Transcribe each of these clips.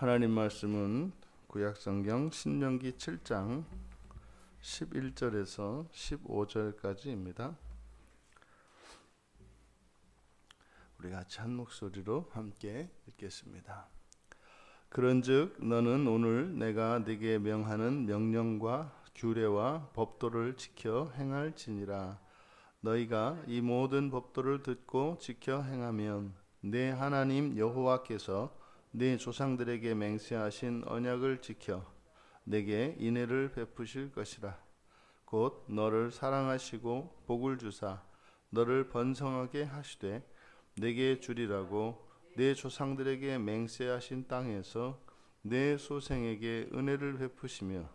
하나님 말씀은 구약성경 신명기 7장 11절에서 15절까지입니다. 우리 같이 한 목소리로 함께 읽겠습니다. 그런즉 너는 오늘 내가 네게 명하는 명령과 규례와 법도를 지켜 행할지니라 너희가 이 모든 법도를 듣고 지켜 행하면 내 하나님 여호와께서 네 조상들에게 맹세하신 언약을 지켜 내게 인애를 베푸실 것이라. 곧 너를 사랑하시고 복을 주사 너를 번성하게 하시되 내게 주리라고 내 조상들에게 맹세하신 땅에서 내 소생에게 은혜를 베푸시며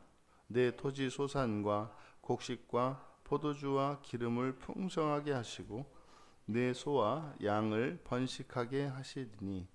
내 토지 소산과 곡식과 포도주와 기름을 풍성하게 하시고 내 소와 양을 번식하게 하시리니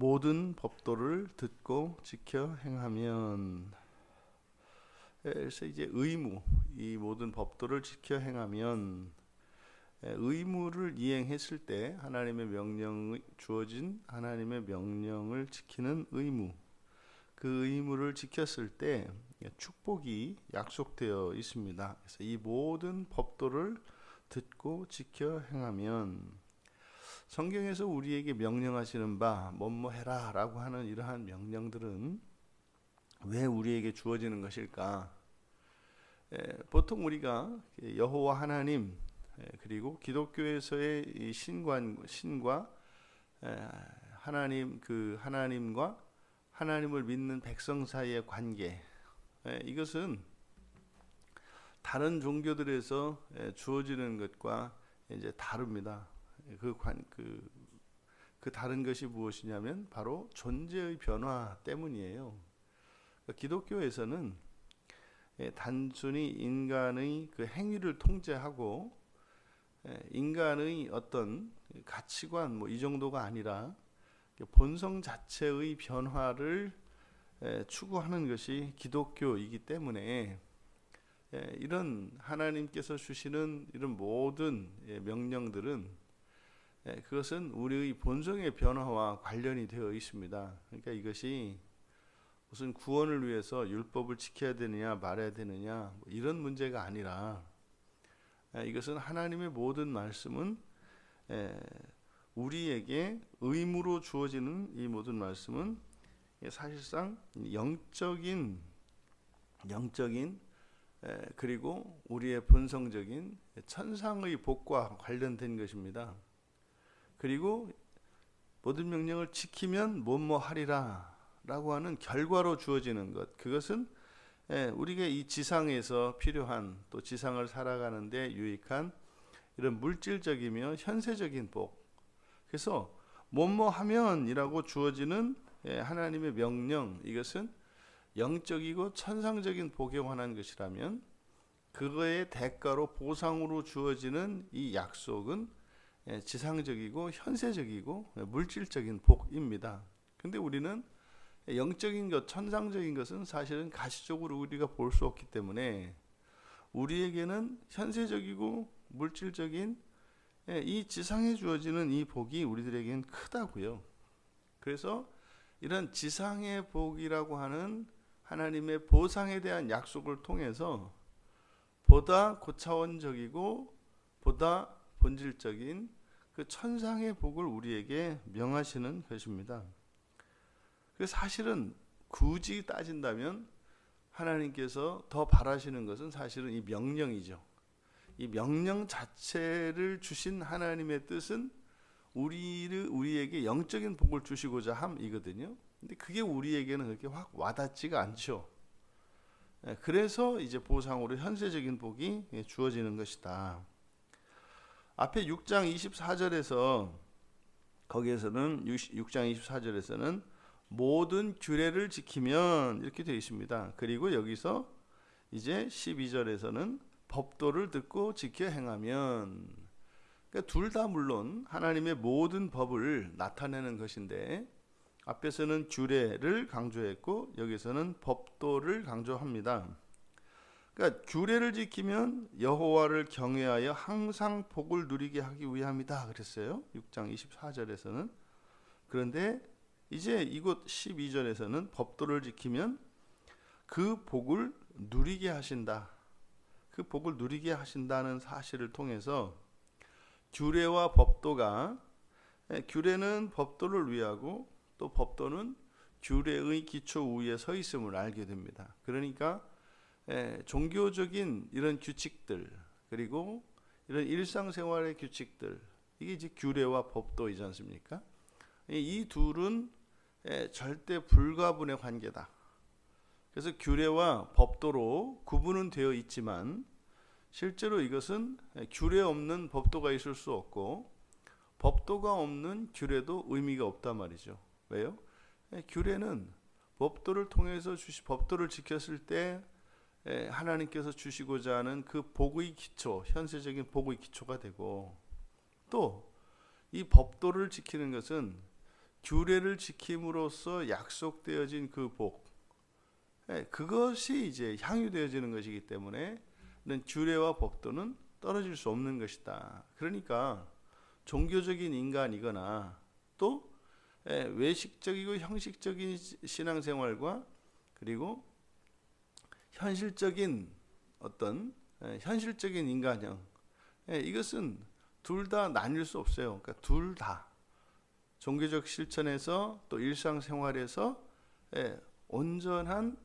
모든 법도를 듣고 지켜 행하면 그래서 이제 의무 이 모든 법도를 지켜 행하면 의무를 이행했을 때 하나님의 명령이 주어진 하나님의 명령을 지키는 의무 그 의무를 지켰을 때 축복이 약속되어 있습니다. 그래서 이 모든 법도를 듣고 지켜 행하면 성경에서 우리에게 명령하시는 바 뭐뭐 해라라고 하는 이러한 명령들은 왜 우리에게 주어지는 것일까? 에, 보통 우리가 여호와 하나님 에, 그리고 기독교에서의 이 신관 신과 에, 하나님 그 하나님과 하나님을 믿는 백성 사이의 관계 이것은 다른 종교들에서 주어지는 것과 이제 다릅니다. 그 관, 그, 그 다른 것이 무엇이냐면 바로 존재의 변화 때문이에요. 그러니까 기독교에서는 단순히 인간의 그 행위를 통제하고 인간의 어떤 가치관 뭐 이 정도가 아니라 본성 자체의 변화를 추구하는 것이 기독교이기 때문에 이런 하나님께서 주시는 이런 모든 명령들은 그것은 우리의 본성의 변화와 관련이 되어 있습니다. 그러니까 이것이 무슨 구원을 위해서 율법을 지켜야 되느냐 말아야 되느냐 뭐 이런 문제가 아니라 이것은 하나님의 모든 말씀은 우리에게 의무로 주어지는 이 모든 말씀은 사실상 영적인 영적인 그리고 우리의 본성적인 천상의 복과 관련된 것입니다. 그리고 모든 명령을 지키면 뭐뭐 하리라 라고 하는 결과로 주어지는 것. 그것은 우리가 이 지상에서 필요한 또 지상을 살아가는데 유익한 이런 물질적이며 현세적인 복. 그래서 뭐뭐 하면이라고 주어지는 하나님의 명령 이것은 영적이고 천상적인 복에 관한 것이라면 그거의 대가로 보상으로 주어지는 이 약속은 지상적이고 현세적이고 물질적인 복입니다. 근데 우리는 영적인 것, 천상적인 것은 사실은 가시적으로 우리가 볼 수 없기 때문에 우리에게는 현세적이고 물질적인 이 지상에 주어지는 이 복이 우리들에게는 크다고요. 그래서 이런 지상의 복이라고 하는 하나님의 보상에 대한 약속을 통해서 보다 고차원적이고 보다 본질적인 그 천상의 복을 우리에게 명하시는 것입니다. 그 사실은 굳이 따진다면 하나님께서 더 바라시는 것은 사실은 이 명령이죠. 이 명령 자체를 주신 하나님의 뜻은 우리를 우리에게 영적인 복을 주시고자 함이거든요. 근데 그게 우리에게는 그렇게 확 와닿지가 않죠. 예, 그래서 이제 보상으로 현세적인 복이 예, 주어지는 것이다. 앞에 6장 24절에서 거기에서는 6장 24절에서는 모든 규례를 지키면 이렇게 되어 있습니다. 그리고 여기서 이제 12절에서는 법도를 듣고 지켜 행하면 그러니까 둘 다 물론 하나님의 모든 법을 나타내는 것인데 앞에서는 규례를 강조했고 여기서는 법도를 강조합니다. 그러니까 규례를 지키면 여호와를 경외하여 항상 복을 누리게 하기 위함이다 그랬어요. 6장 24절에서는 그런데 이제 이곳 12절에서는 법도를 지키면 그 복을 누리게 하신다. 그 복을 누리게 하신다는 사실을 통해서 규례와 법도가 예, 규례는 법도를 위하고 또 법도는 규례의 기초 위에 서 있음을 알게 됩니다. 그러니까 예, 종교적인 이런 규칙들 그리고 이런 일상생활의 규칙들 이게 이제 규례와 법도이지 않습니까? 이 둘은 예, 절대 불가분의 관계다. 그래서 규례와 법도로 구분은 되어 있지만 실제로 이것은 규례 없는 법도가 있을 수 없고 법도가 없는 규례도 의미가 없단 말이죠. 왜요? 예, 규례는 법도를 통해서 주시 법도를 지켰을 때 예, 하나님께서 주시고자 하는 그 복의 기초, 현세적인 복의 기초가 되고 또 이 법도를 지키는 것은 규례를 지킴으로써 약속되어진 그 복, 예, 그것이 이제 향유되어지는 것이기 때문에 규례와 법도는 떨어질 수 없는 것이다. 그러니까 종교적인 인간이거나 또 예, 외식적이고 형식적인 신앙생활과 그리고 현실적인 어떤 예, 현실적인 인간형 예, 이것은 둘 다 나뉠 수 없어요. 그러니까 둘 다 종교적 실천에서 또 일상생활에서 온전한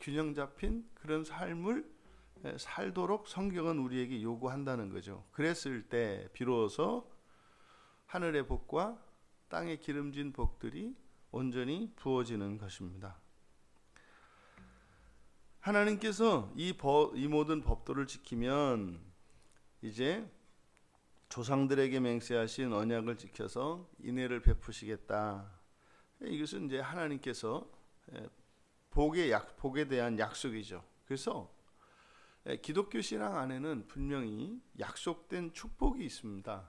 균형 잡힌 그런 삶을 살도록 성경은 우리에게 요구한다는 거죠. 그랬을 때 비로소 하늘의 복과 땅의 기름진 복들이 온전히 부어지는 것입니다. 하나님께서 이, 법, 이 모든 법도를 지키면 이제 조상들에게 맹세하신 언약을 지켜서 인애를 베푸시겠다. 이것은 이제 하나님께서 복의 약 복에 대한 약속이죠. 그래서 기독교 신앙 안에는 분명히 약속된 축복이 있습니다.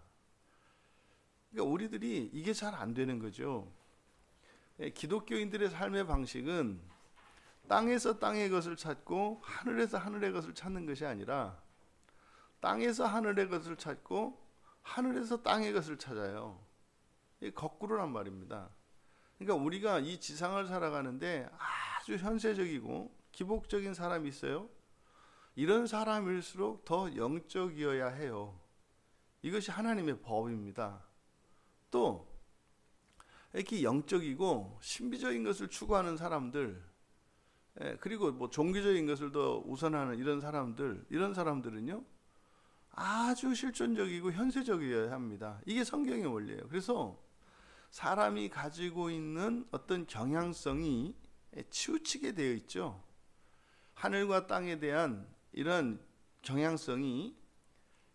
그러니까 우리들이 이게 잘 안 되는 거죠. 기독교인들의 삶의 방식은 땅에서 땅의 것을 찾고 하늘에서 하늘의 것을 찾는 것이 아니라 땅에서 하늘의 것을 찾고 하늘에서 땅의 것을 찾아요. 이 거꾸로란 말입니다. 그러니까 우리가 이 지상을 살아가는데 아주 현세적이고 기복적인 사람이 있어요. 이런 사람일수록 더 영적이어야 해요. 이것이 하나님의 법입니다. 또 이렇게 영적이고 신비적인 것을 추구하는 사람들 예, 그리고 뭐 종교적인 것을 더 우선하는 이런 사람들 이런 사람들은요 아주 실존적이고 현세적이어야 합니다. 이게 성경의 원리예요. 그래서 사람이 가지고 있는 어떤 경향성이 치우치게 되어 있죠. 하늘과 땅에 대한 이런 경향성이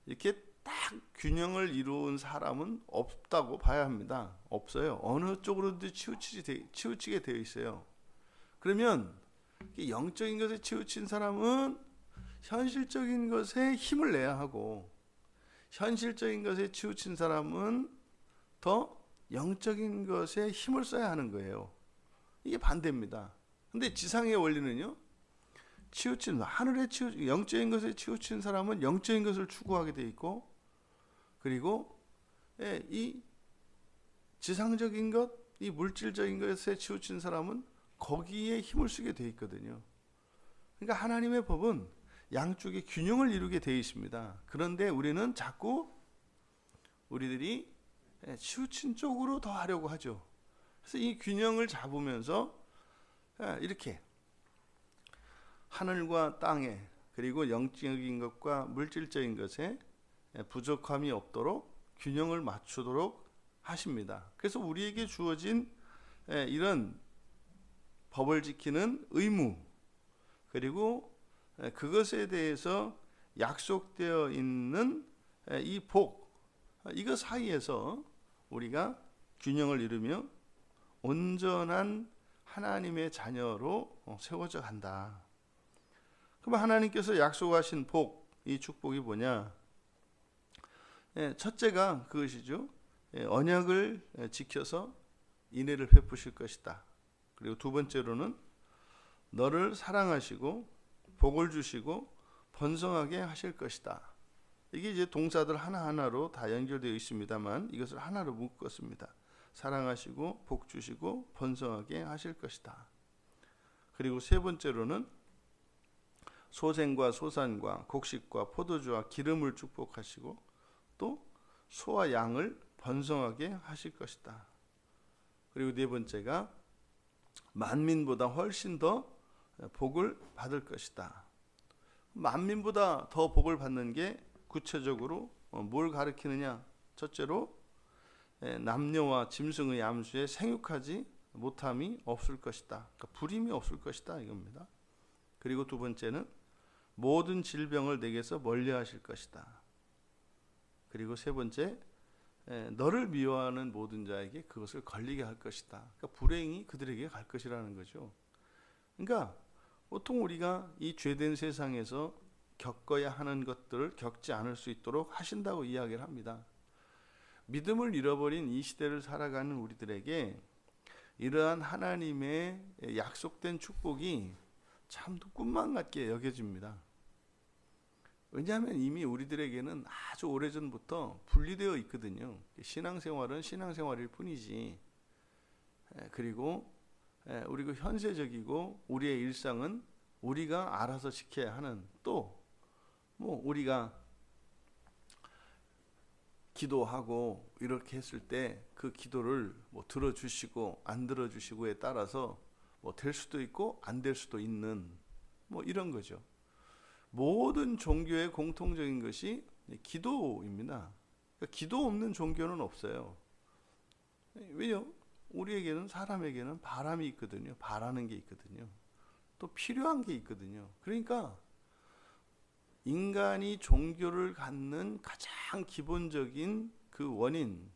이렇게 딱 균형을 이루은 사람은 없다고 봐야 합니다. 없어요. 어느 쪽으로든 치우치게 되어 있어요. 그러면 영적인 것에 치우친 사람은 현실적인 것에 힘을 내야 하고 현실적인 것에 치우친 사람은 더 영적인 것에 힘을 써야 하는 거예요. 이게 반대입니다. 근데 지상의 원리는요. 치우친 하늘에 치우 영적인 것에 치우친 사람은 영적인 것을 추구하게 돼 있고 그리고 예, 이 지상적인 것, 이 물질적인 것에 치우친 사람은 거기에 힘을 쓰게 돼 있거든요. 그러니까 하나님의 법은 양쪽의 균형을 이루게 되어 있습니다. 그런데 우리는 자꾸 우리들이 예, 치우친 쪽으로 더 하려고 하죠. 그래서 이 균형을 잡으면서 예, 이렇게 하늘과 땅에 그리고 영적인 것과 물질적인 것에 예, 부족함이 없도록 균형을 맞추도록 하십니다. 그래서 우리에게 주어진 이런 법을 지키는 의무 그리고 그것에 대해서 약속되어 있는 이 복, 이거 사이에서 우리가 균형을 이루며 온전한 하나님의 자녀로 어, 세워져 간다. 그럼 하나님께서 약속하신 복, 이 축복이 뭐냐? 예, 첫째가 그것이죠. 예, 언약을 예, 지켜서 인애를 베푸실 것이다. 그리고 두 번째로는 너를 사랑하시고 복을 주시고 번성하게 하실 것이다. 이게 이제 동사들 하나하나로 다 연결되어 있습니다만 이것을 하나로 묶었습니다. 사랑하시고 복 주시고 번성하게 하실 것이다. 그리고 세 번째로는 소생과 소산과 곡식과 포도주와 기름을 축복하시고 또 소와 양을 번성하게 하실 것이다. 그리고 네 번째가 만민보다 훨씬 더 복을 받을 것이다. 만민보다 더 복을 받는 게 구체적으로 어, 뭘 가리키느냐? 첫째로 예, 남녀와 짐승의 암수에 생육하지 못함이 없을 것이다. 그러니까 불임이 없을 것이다 이겁니다. 그리고 두 번째는 모든 질병을 내게서 멀리하실 것이다. 그리고 세 번째 예, 너를 미워하는 모든 자에게 그것을 걸리게 할 것이다. 그러니까 불행이 그들에게 갈 것이라는 거죠. 그러니까 보통 우리가 이 죄된 세상에서 겪어야 하는 것들을 겪지 않을 수 있도록 하신다고 이야기를 합니다. 믿음을 잃어버린 이 시대를 살아가는 우리들에게 이러한 하나님의 약속된 축복이 참 꿈만 같게 여겨집니다. 왜냐하면 이미 우리들에게는 아주 오래전부터 분리되어 있거든요. 신앙생활은 신앙생활일 뿐이지. 그리고 우리가 현세적이고 우리의 일상은 우리가 알아서 지켜야 하는 또 뭐 우리가 기도하고 이렇게 했을 때 그 기도를 뭐 들어주시고 안 들어주시고에 따라서 뭐 될 수도 있고 안 될 수도 있는 뭐 이런 거죠. 모든 종교의 공통적인 것이 기도입니다. 그러니까 기도 없는 종교는 없어요. 왜요? 우리에게는 사람에게는 바람이 있거든요. 바라는 게 있거든요. 또 필요한 게 있거든요. 그러니까 인간이 종교를 갖는 가장 기본적인 그 원인,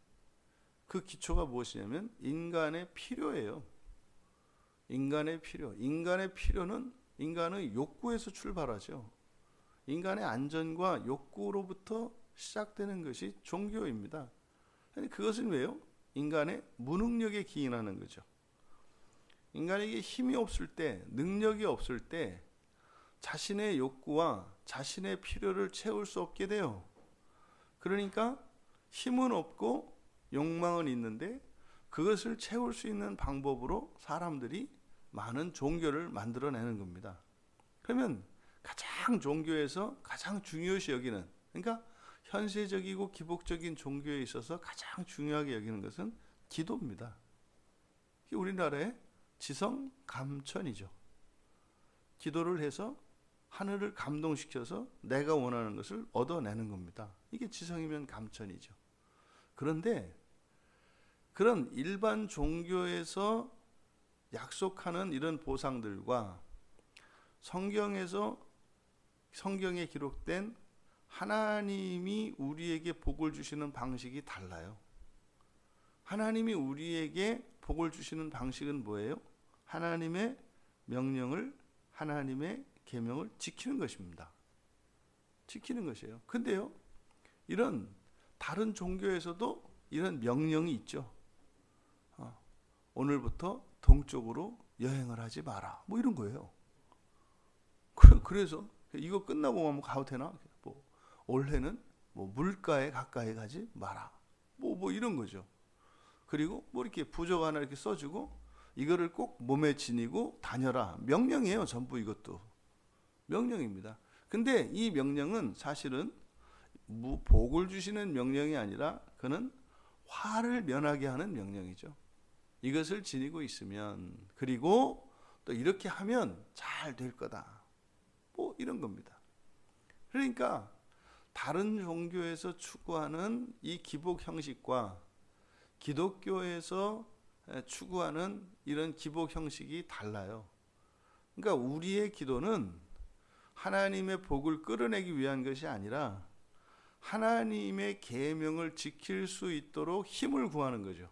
그 기초가 무엇이냐면 인간의 필요예요. 인간의 필요. 인간의 필요는 인간의 욕구에서 출발하죠. 인간의 안전과 욕구로부터 시작되는 것이 종교입니다. 그것은 왜요? 인간의 무능력에 기인하는 거죠. 인간에게 힘이 없을 때, 능력이 없을 때 자신의 욕구와 자신의 필요를 채울 수 없게 돼요. 그러니까 힘은 없고 욕망은 있는데 그것을 채울 수 있는 방법으로 사람들이 많은 종교를 만들어내는 겁니다. 그러면 가장 종교에서 가장 중요시 여기는 그러니까 현세적이고 기복적인 종교에 있어서 가장 중요하게 여기는 것은 기도입니다. 우리나라의 지성 감천이죠. 기도를 해서 하늘을 감동시켜서 내가 원하는 것을 얻어내는 겁니다. 이게 지성이면 감천이죠. 그런데 그런 일반 종교에서 약속하는 이런 보상들과 성경에서 성경에 기록된 하나님이 우리에게 복을 주시는 방식이 달라요. 하나님이 우리에게 복을 주시는 방식은 뭐예요? 하나님의 명령을 하나님의 계명을 지키는 것입니다. 지키는 것이에요. 근데요. 이런 다른 종교에서도 이런 명령이 있죠. 어, 오늘부터 동쪽으로 여행을 하지 마라. 뭐 이런 거예요. 그래서 이거 끝나고 가면 가도 되나? 뭐 올해는 뭐 물가에 가까이 가지 마라. 뭐, 뭐 이런 거죠. 그리고 뭐 이렇게 부적 하나 이렇게 써주고 이거를 꼭 몸에 지니고 다녀라. 명령이에요. 전부 이것도. 명령입니다. 근데 이 명령은 사실은 복을 주시는 명령이 아니라 그는 화를 면하게 하는 명령이죠. 이것을 지니고 있으면 그리고 또 이렇게 하면 잘 될 거다. 뭐 이런 겁니다. 그러니까 다른 종교에서 추구하는 이 기복 형식과 기독교에서 추구하는 이런 기복 형식이 달라요. 그러니까 우리의 기도는 하나님의 복을 끌어내기 위한 것이 아니라 하나님의 계명을 지킬 수 있도록 힘을 구하는 거죠.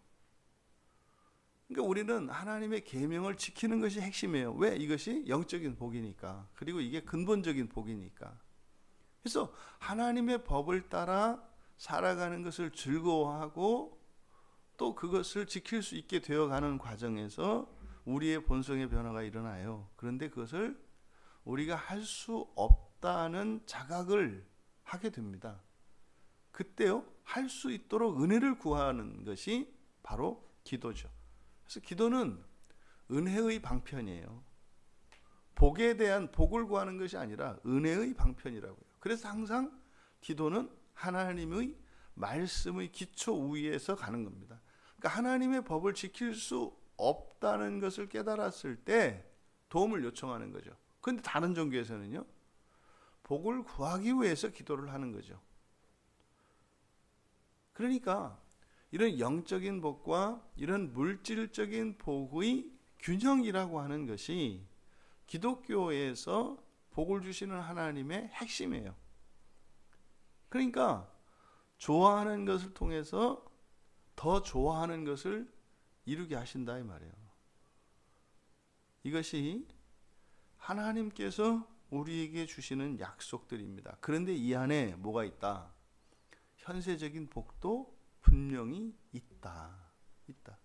그러니까 우리는 하나님의 계명을 지키는 것이 핵심이에요. 왜? 이것이 영적인 복이니까. 그리고 이게 근본적인 복이니까. 그래서 하나님의 법을 따라 살아가는 것을 즐거워하고 또 그것을 지킬 수 있게 되어가는 과정에서 우리의 본성의 변화가 일어나요. 그런데 그것을 우리가 할 수 없다는 자각을 하게 됩니다. 그때요, 할 수 있도록 은혜를 구하는 것이 바로 기도죠. 그래서 기도는 은혜의 방편이에요. 복에 대한 복을 구하는 것이 아니라 은혜의 방편이라고요. 그래서 항상 기도는 하나님의 말씀의 기초 위에서 가는 겁니다. 그러니까 하나님의 법을 지킬 수 없다는 것을 깨달았을 때 도움을 요청하는 거죠. 근데 다른 종교에서는요. 복을 구하기 위해서 기도를 하는 거죠. 그러니까 이런 영적인 복과 이런 물질적인 복의 균형이라고 하는 것이 기독교에서 복을 주시는 하나님의 핵심이에요. 그러니까 좋아하는 것을 통해서 더 좋아하는 것을 이루게 하신다 이 말이에요. 이것이 하나님께서 우리에게 주시는 약속들입니다. 그런데 이 안에 뭐가 있다? 현세적인 복도 분명히 있다. 있다.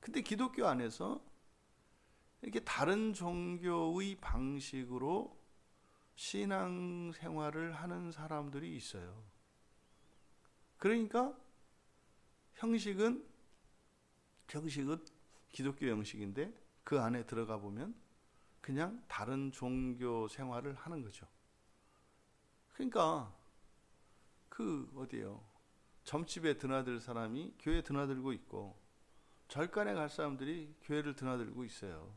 근데 기독교 안에서 이렇게 다른 종교의 방식으로 신앙 생활을 하는 사람들이 있어요. 그러니까 형식은 형식은 기독교 형식인데 그 안에 들어가 보면 그냥 다른 종교 생활을 하는 거죠. 그러니까 그 어디요? 점집에 드나들 사람이 교회 드나들고 있고 절간에 갈 사람들이 교회를 드나들고 있어요.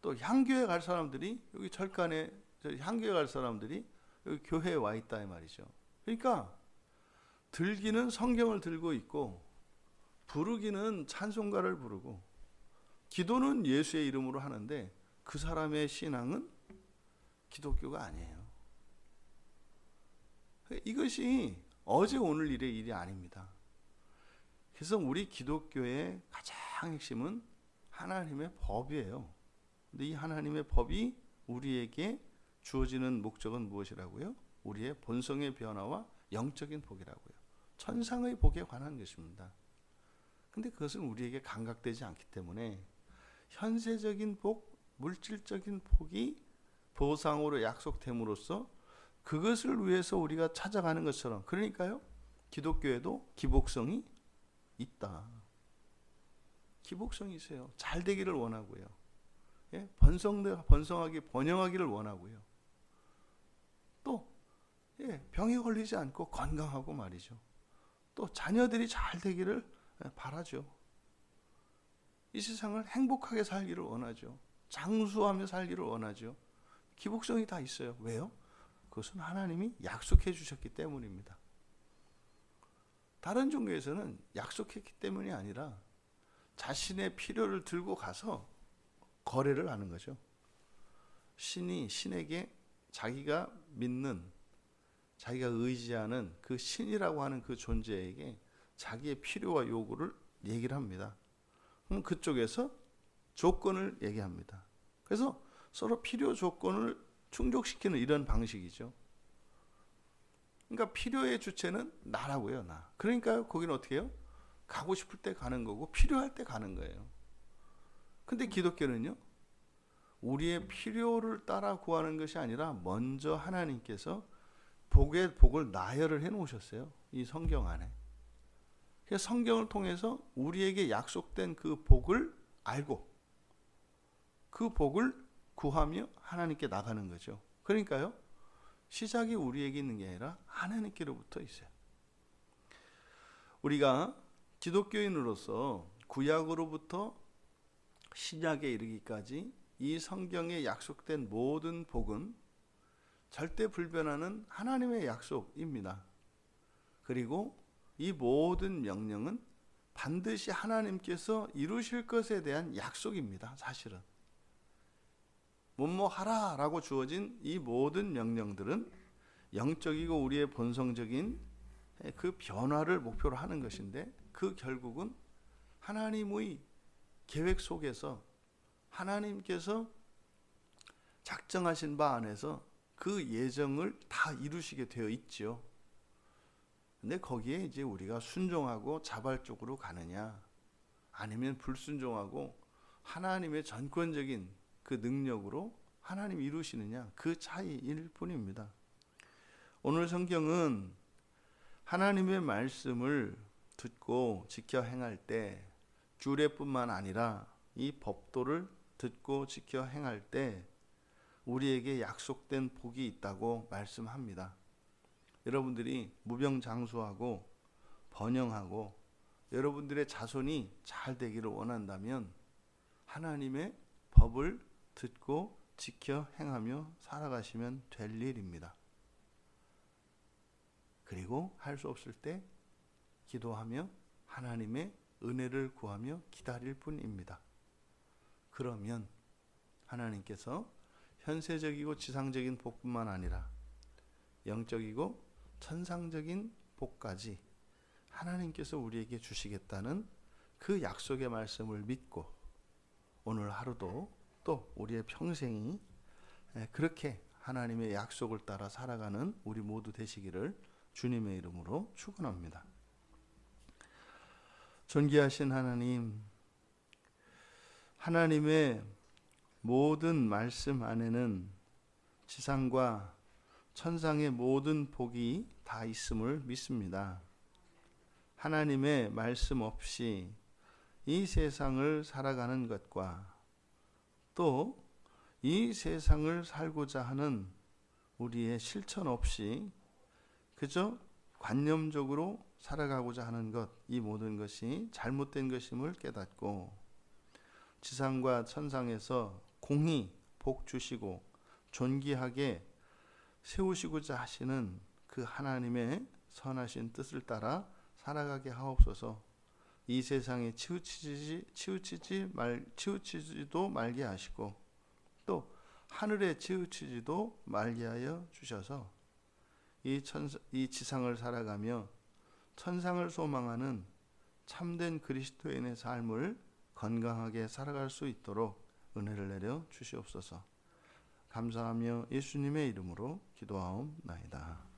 또 향교에 갈 사람들이 여기 절간에 향교에 갈 사람들이 여기 교회에 와 있다 이 말이죠. 그러니까 들기는 성경을 들고 있고 부르기는 찬송가를 부르고 기도는 예수의 이름으로 하는데 그 사람의 신앙은 기독교가 아니에요. 이것이 어제 오늘 일의 일이 아닙니다. 그래서 우리 기독교의 가장 핵심은 하나님의 법이에요. 근데 이 하나님의 법이 우리에게 주어지는 목적은 무엇이라고요? 우리의 본성의 변화와 영적인 복이라고요. 천상의 복에 관한 것입니다. 근데 그것은 우리에게 감각되지 않기 때문에 현세적인 복, 물질적인 복이 보상으로 약속됨으로써 그것을 위해서 우리가 찾아가는 것처럼 그러니까요. 기독교에도 기복성이 있다. 기복성이 있어요. 잘 되기를 원하고요. 예? 번성 번성하게 번영하기를 원하고요. 또 예, 병에 걸리지 않고 건강하고 말이죠. 또 자녀들이 잘 되기를 예, 바라죠. 이 세상을 행복하게 살기를 원하죠. 장수하며 살기를 원하죠. 기복성이 다 있어요. 왜요? 그것은 하나님이 약속해 주셨기 때문입니다. 다른 종교에서는 약속했기 때문이 아니라 자신의 필요를 들고 가서 거래를 하는 거죠. 신이 신에게 자기가 믿는 자기가 의지하는 그 신이라고 하는 그 존재에게 자기의 필요와 요구를 얘기를 합니다. 그럼 그쪽에서 조건을 얘기합니다. 그래서 서로 필요 조건을 충족시키는 이런 방식이죠. 그러니까 필요의 주체는 나라고요, 나. 그러니까 거기는 어떻게 해요? 가고 싶을 때 가는 거고 필요할 때 가는 거예요. 근데 기독교는요. 우리의 필요를 따라 구하는 것이 아니라 먼저 하나님께서 복의 복을 나열을 해 놓으셨어요. 이 성경 안에. 그래서 성경을 통해서 우리에게 약속된 그 복을 알고 그 복을 구하며 하나님께 나가는 거죠. 그러니까요. 시작이 우리에게 있는 게 아니라 하나님께로부터 있어요. 우리가 기독교인으로서 구약으로부터 신약에 이르기까지 이 성경에 약속된 모든 복은 절대 불변하는 하나님의 약속입니다. 그리고 이 모든 명령은 반드시 하나님께서 이루실 것에 대한 약속입니다. 사실은. 뭐뭐 하라라고 주어진 이 모든 명령들은 영적이고 우리의 본성적인 그 변화를 목표로 하는 것인데 그 결국은 하나님의 계획 속에서 하나님께서 작정하신 바 안에서 그 예정을 다 이루시게 되어 있지요. 근데 거기에 이제 우리가 순종하고 자발적으로 가느냐 아니면 불순종하고 하나님의 전권적인 그 능력으로 하나님 이루시느냐 그 차이일 뿐입니다. 오늘 성경은 하나님의 말씀을 듣고 지켜 행할 때 주례뿐만 아니라 이 법도를 듣고 지켜 행할 때 우리에게 약속된 복이 있다고 말씀합니다. 여러분들이 무병장수하고 번영하고 여러분들의 자손이 잘 되기를 원한다면 하나님의 법을 듣고 지켜 행하며 살아가시면 될 일입니다. 그리고 할 수 없을 때 기도하며 하나님의 은혜를 구하며 기다릴 뿐입니다. 그러면 하나님께서 현세적이고 지상적인 복뿐만 아니라 영적이고 천상적인 복까지 하나님께서 우리에게 주시겠다는 그 약속의 말씀을 믿고 오늘 하루도 또 우리의 평생이 그렇게 하나님의 약속을 따라 살아가는 우리 모두 되시기를 주님의 이름으로 축원합니다. 존귀하신 하나님, 하나님의 모든 말씀 안에는 지상과 천상의 모든 복이 다 있음을 믿습니다. 하나님의 말씀 없이 이 세상을 살아가는 것과 또 이 세상을 살고자 하는 우리의 실천 없이 그저 관념적으로 살아가고자 하는 것, 이 모든 것이 잘못된 것임을 깨닫고 지상과 천상에서 공히 복 주시고 존귀하게 세우시고자 하시는 그 하나님의 선하신 뜻을 따라 살아가게 하옵소서. 이 세상에 치우치지 치우치지 말 치우치지도 말게 하시고 또 하늘에 치우치지도 말게 하여 주셔서 이 천사, 이 지상을 살아가며 천상을 소망하는 참된 그리스도인의 삶을 건강하게 살아갈 수 있도록 은혜를 내려 주시옵소서. 감사하며 예수님의 이름으로 기도하옵나이다.